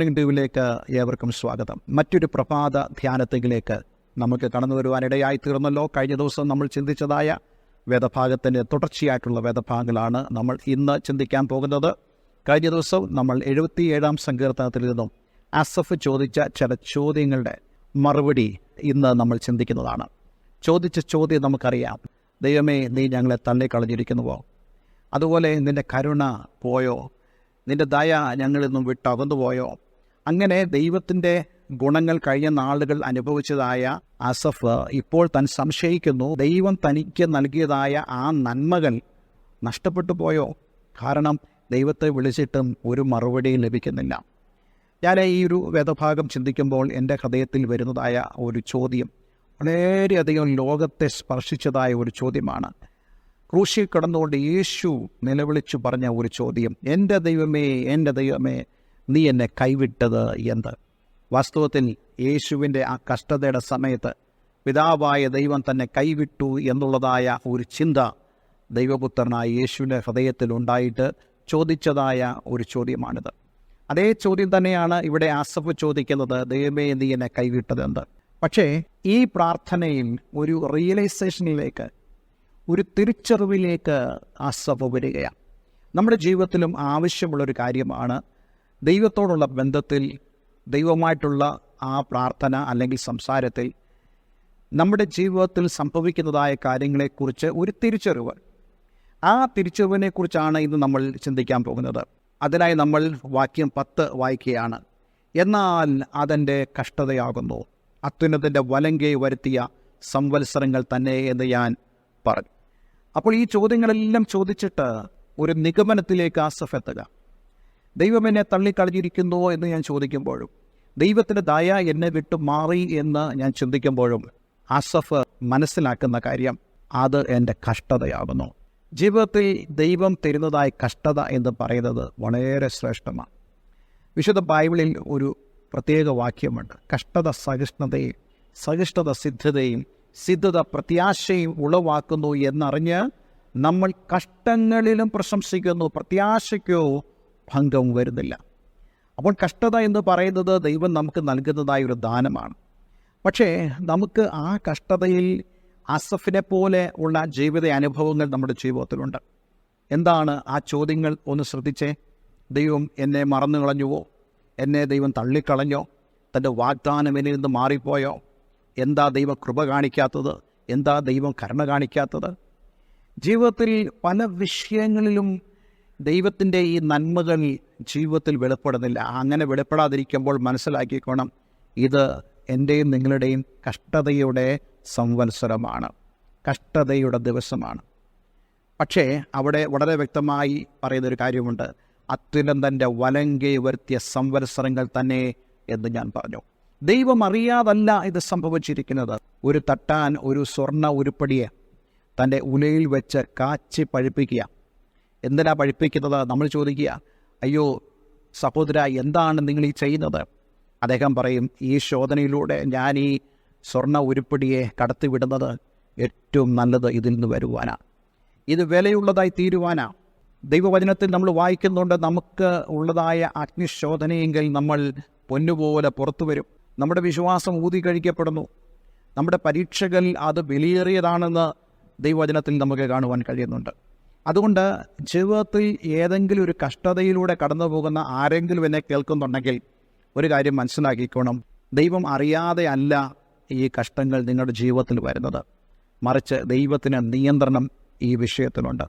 Morning ഡ്യൂവിലേക്ക് ഏവർക്കും സ്വാഗതം. മറ്റൊരു പ്രഭാത ധ്യാനത്തിലേക്ക് നമുക്ക് കടന്നു വരുവാനിടയായി തീർന്നല്ലോ. കഴിഞ്ഞ ദിവസം നമ്മൾ ചിന്തിച്ചതായ വേദഭാഗത്തിന്റെ തുടർച്ചയായിട്ടുള്ള വേദഭാഗങ്ങളാണ് നമ്മൾ ഇന്ന് ചിന്തിക്കാൻ പോകുന്നത്. കഴിഞ്ഞ ദിവസം നമ്മൾ എഴുപത്തിയേഴാം സങ്കീർത്തനത്തിൽ നിന്നും അസഫ് ചോദിച്ച ചില ചോദ്യങ്ങളുടെ മറുപടി ഇന്ന് നമ്മൾ ചിന്തിക്കുന്നതാണ്. ചോദിച്ച ചോദ്യം നമുക്കറിയാം. ദൈവമേ നീ ഞങ്ങളെ തള്ളിക്കളഞ്ഞിരിക്കുന്നുവോ? അതുപോലെ നിന്റെ കരുണ പോയോ? നിന്റെ ദയ ഞങ്ങളിൽ നിന്നും വിട്ടകന്നു പോയോ അങ്ങനെ ദൈവത്തിന്റെ ഗുണങ്ങൾ കഴിഞ്ഞ നാളുകൾ അനുഭവിച്ചതായ അസഫ് ഇപ്പോൾ തൻ സംശയിക്കുന്നു. ദൈവം തനിക്ക് നൽകിയതായ ആ നന്മകൾ നഷ്ടപ്പെട്ടു പോയോ? കാരണം ദൈവത്തെ വിളിച്ചിട്ടും ഒരു മറുപടി ലഭിക്കുന്നില്ല. ഞാൻ ഈ ഒരു വേദഭാഗം ചിന്തിക്കുമ്പോൾ എന്റെ ഹൃദയത്തിൽ വരുന്നതായ ഒരു ചോദ്യം വളരെയധികം ലോകത്തെ സ്പർശിച്ചതായ ഒരു ചോദ്യമാണ്. ക്രൂശിൽ കിടന്നുകൊണ്ട് യേശു നിലവിളിച്ചു പറഞ്ഞ ഒരു ചോദ്യം എന്റെ ദൈവമേ എന്റെ ദൈവമേ നീ എന്നെ കൈവിട്ടത് എന്ത്? വാസ്തവത്തിൽ യേശുവിന്റെ ആ കഷ്ടതയുടെ സമയത്ത് പിതാവായ ദൈവം തന്നെ കൈവിട്ടു എന്നുള്ളതായ ഒരു ചിന്ത ദൈവപുത്രനായ യേശുവിന്റെ ഹൃദയത്തിൽ ഉണ്ടായിട്ട് ചോദിച്ചതായ ഒരു ചോദ്യമാണിത്. അതേ ചോദ്യം തന്നെയാണ് ഇവിടെ ആസഫ് ചോദിക്കുന്നത് ദൈവമേ നീ എന്നെ കൈവിട്ടതെന്ത് പക്ഷേ ഈ പ്രാർത്ഥനയിൽ ഒരു റിയലൈസേഷനിലേക്ക് ഒരു തിരിച്ചറിവിലേക്ക് ആസഫ് വരികയാണ്. നമ്മുടെ ജീവിതത്തിലും ആവശ്യമുള്ളൊരു കാര്യമാണ് ദൈവത്തോടുള്ള ബന്ധത്തിൽ ദൈവമായിട്ടുള്ള ആ പ്രാർത്ഥന അല്ലെങ്കിൽ സംസാരത്തിൽ നമ്മുടെ ജീവിതത്തിൽ സംഭവിക്കുന്നതായ കാര്യങ്ങളെക്കുറിച്ച് ഒരു തിരിച്ചറിവ്. ആ തിരിച്ചറിവിനെക്കുറിച്ചാണ് ഇന്ന് നമ്മൾ ചിന്തിക്കാൻ പോകുന്നത്. അതിനായി നമ്മൾ വാക്യം പത്ത് വായിക്കുകയാണ്. എന്നാൽ അതെന്റെ കഷ്ടതയാകുന്നു. അത്യുന്നതിന്റെ വലങ്കെ വരുത്തിയ സംവത്സരങ്ങൾ തന്നെ എന്ന് ഞാൻ പറഞ്ഞു. അപ്പോൾ ഈ ചോദ്യങ്ങളെല്ലാം ചോദിച്ചിട്ട് ഒരു നിഗമനത്തിലേക്ക് ആസഫ് എത്തുക. ദൈവം എന്നെ തള്ളിക്കളഞ്ഞിരിക്കുന്നുവോ എന്ന് ഞാൻ ചോദിക്കുമ്പോഴും ദൈവത്തിന്റെ ദയ എന്നെ വിട്ടു മാറി എന്ന് ഞാൻ ചിന്തിക്കുമ്പോഴും അസഫ് മനസ്സിലാക്കുന്ന കാര്യം അത് എന്റെ കഷ്ടതയാകുന്നു. ജീവിതത്തിൽ ദൈവം തരുന്നതായ കഷ്ടത എന്ന് പറയുന്നത് വളരെ ശ്രേഷ്ഠമാണ്. വിശുദ്ധ ബൈബിളിൽ ഒരു പ്രത്യേക വാക്യമുണ്ട്. കഷ്ടത സഹിഷ്ണുതയും സഹിഷ്ണുത സിദ്ധതയും സിദ്ധത പ്രത്യാശയും ഉളവാക്കുന്നു എന്നറിഞ്ഞ് നമ്മൾ കഷ്ടങ്ങളിലും പ്രശംസിക്കുന്നു പ്രത്യാശയ്ക്കോ ഭംഗം വരുന്നില്ല. അപ്പോൾ കഷ്ടത എന്ന് പറയുന്നത് ദൈവം നമുക്ക് നൽകുന്നതായ ഒരു ദാനമാണ്. പക്ഷേ നമുക്ക് ആ കഷ്ടതയിൽ അസഫിനെ പോലെ ഉള്ള ജീവിത അനുഭവങ്ങൾ നമ്മുടെ ജീവിതത്തിലുണ്ട്. എന്താണ് ആ ചോദ്യങ്ങൾ? ഒന്ന് ശ്രദ്ധിച്ചേ. ദൈവം എന്നെ മറന്നു കളഞ്ഞുവോ? എന്നെ ദൈവം തള്ളിക്കളഞ്ഞോ? തന്റെ വാഗ്ദാനം എന്നിൽ നിന്ന് മാറിപ്പോയോ? എന്താ ദൈവം കൃപ കാണിക്കാത്തത്? എന്താ ദൈവം കരുണ കാണിക്കാത്തത്? ജീവിതത്തിൽ പല വിഷയങ്ങളിലും ദൈവത്തിന്റെ ഈ നന്മകൾ ജീവിതത്തിൽ വെളിപ്പെടുന്നില്ല. അങ്ങനെ വെളിപ്പെടാതിരിക്കുമ്പോൾ മനസ്സിലാക്കിക്കോണം ഇത് എന്റെയും നിങ്ങളുടെയും കഷ്ടതയുടെ സംവത്സരമാണ് കഷ്ടതയുടെ ദിവസമാണ്. പക്ഷേ അവിടെ വളരെ വ്യക്തമായി പറയുന്നൊരു കാര്യമുണ്ട് അത്യുനന്ദന്റെ വലങ്കെ വരുത്തിയ സംവത്സരങ്ങൾ തന്നെ എന്ന് ഞാൻ പറഞ്ഞു. ദൈവം അറിയാതല്ല ഇത് സംഭവിച്ചിരിക്കുന്നത്. ഒരു തട്ടാൻ ഒരു സ്വർണ ഉരുപ്പടിയെ തന്റെ ഉലയിൽ വെച്ച് കാച്ചി പഴിപ്പിക്കുക എന്തിനാ പഴിപ്പിക്കുന്നത് നമ്മൾ ചോദിക്കുക അയ്യോ സഹോദര എന്താണ് നിങ്ങൾ ഈ ചെയ്യുന്നത്? അദ്ദേഹം പറയും ഈ ശോധനയിലൂടെ ഞാൻ ഈ സ്വർണ ഉരുപ്പടിയെ കടത്തിവിടുന്നത് ഏറ്റവും നല്ലത് ഇതിൽ നിന്ന് വരുവാനാണ് ഇത് വിലയുള്ളതായി തീരുവാനാണ് ദൈവവചനത്തിൽ നമ്മൾ വായിക്കുന്നുണ്ട് നമുക്ക് ഉള്ളതായ അഗ്നിശോധനയെങ്കിൽ നമ്മൾ പൊന്നുപോലെ പുറത്തു വരും. നമ്മുടെ വിശ്വാസം ഊതി കഴിക്കപ്പെടുന്നു. നമ്മുടെ പരീക്ഷകൾ അത് വിലയേറിയതാണെന്ന് ദൈവവചനത്തിൽ നമുക്ക് കാണുവാൻ കഴിയുന്നുണ്ട്. അതുകൊണ്ട് ജീവിതത്തിൽ ഏതെങ്കിലും ഒരു കഷ്ടതയിലൂടെ കടന്നു പോകുന്ന ആരെങ്കിലും എന്നെ കേൾക്കുന്നുണ്ടെങ്കിൽ ഒരു കാര്യം മനസ്സിലാക്കിക്കോണം. ദൈവം അറിയാതെ അല്ല ഈ കഷ്ടങ്ങൾ നിങ്ങളുടെ ജീവിതത്തിൽ വരുന്നത്. മറിച്ച് ദൈവത്തിന് നിയന്ത്രണം ഈ വിഷയത്തിലുണ്ട്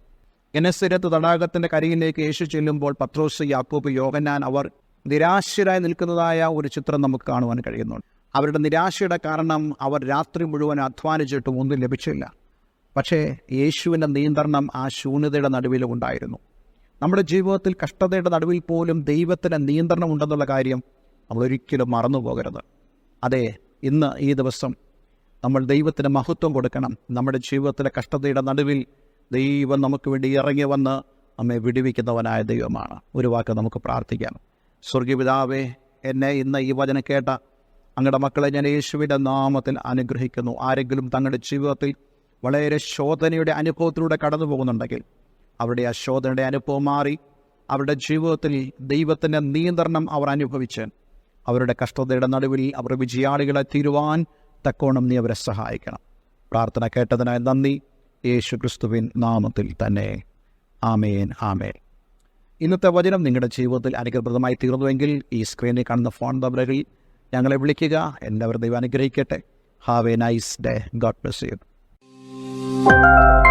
എനസിരത്ത് തടാകത്തിന്റെ കരയിലേക്ക് യേശു ചെല്ലുമ്പോൾ പത്രോസ് യാക്കൂബ് യോഹന്നാൻ അവർ നിരാശരായി നിൽക്കുന്നതായ ഒരു ചിത്രം നമുക്ക് കാണുവാൻ കഴിയുന്നുണ്ട്. അവരുടെ നിരാശയുടെ കാരണം അവർ രാത്രി മുഴുവൻ അധ്വാനിച്ചിട്ടും ഒന്നും ലഭിച്ചില്ല. പക്ഷേ യേശുവിന്റെ നിയന്ത്രണം ആ ശൂന്യതയുടെ നടുവിലും ഉണ്ടായിരുന്നു. നമ്മുടെ ജീവിതത്തിൽ കഷ്ടതയുടെ നടുവിൽ പോലും ദൈവത്തിന് നിയന്ത്രണം ഉണ്ടെന്നുള്ള കാര്യം നമ്മൾ ഒരിക്കലും മറന്നു പോകരുത്. അതെ ഇന്ന് ഈ ദിവസം നമ്മൾ ദൈവത്തിന് മഹത്വം കൊടുക്കണം. നമ്മുടെ ജീവിതത്തിലെ കഷ്ടതയുടെ നടുവിൽ ദൈവം നമുക്ക് വേണ്ടി ഇറങ്ങി വന്ന് നമ്മെ വിടുവിക്കുന്നവനായ ദൈവമാണ്. ഒരു വാക്ക് നമുക്ക് പ്രാർത്ഥിക്കാം. സ്വർഗീപിതാവേ എന്നെ ഇന്ന് ഈ വചനം കേട്ട അങ്ങയുടെ മക്കളെ ഞാൻ യേശുവിന്റെ നാമത്തിൽ അനുഗ്രഹിക്കുന്നു. ആരെങ്കിലും തങ്ങളുടെ ജീവിതത്തിൽ വളരെ ശോധനയുടെ അനുഭവത്തിലൂടെ കടന്നു പോകുന്നുണ്ടെങ്കിൽ അവരുടെ ആ ശോധനയുടെ അനുഭവം മാറി അവരുടെ ജീവിതത്തിൽ ദൈവത്തിന്റെ നിയന്ത്രണം അവർ അനുഭവിച്ച് അവരുടെ കഷ്ടതയുടെ നടുവിൽ അവർ വിജയാളികളെ തീരുവാൻ തക്കോണം നീ അവരെ സഹായിക്കണം. പ്രാർത്ഥന കേട്ടതിനായി നന്ദി. യേശു ക്രിസ്തുവിൻ നാമത്തിൽ തന്നെ. ആമേൻ ആമേൻ. ഇന്നത്തെ വചനം നിങ്ങളുടെ ജീവിതത്തിൽ അനുഗ്രഹപ്രദമായി തീർന്നുവെങ്കിൽ ഈ സ്ക്രീനിൽ കാണുന്ന ഫോൺ നമ്പറുകളിൽ ഞങ്ങളെ വിളിക്കുക. എല്ലാവരും ദൈവം അനുഗ്രഹിക്കട്ടെ. Have a nice day God bless you Música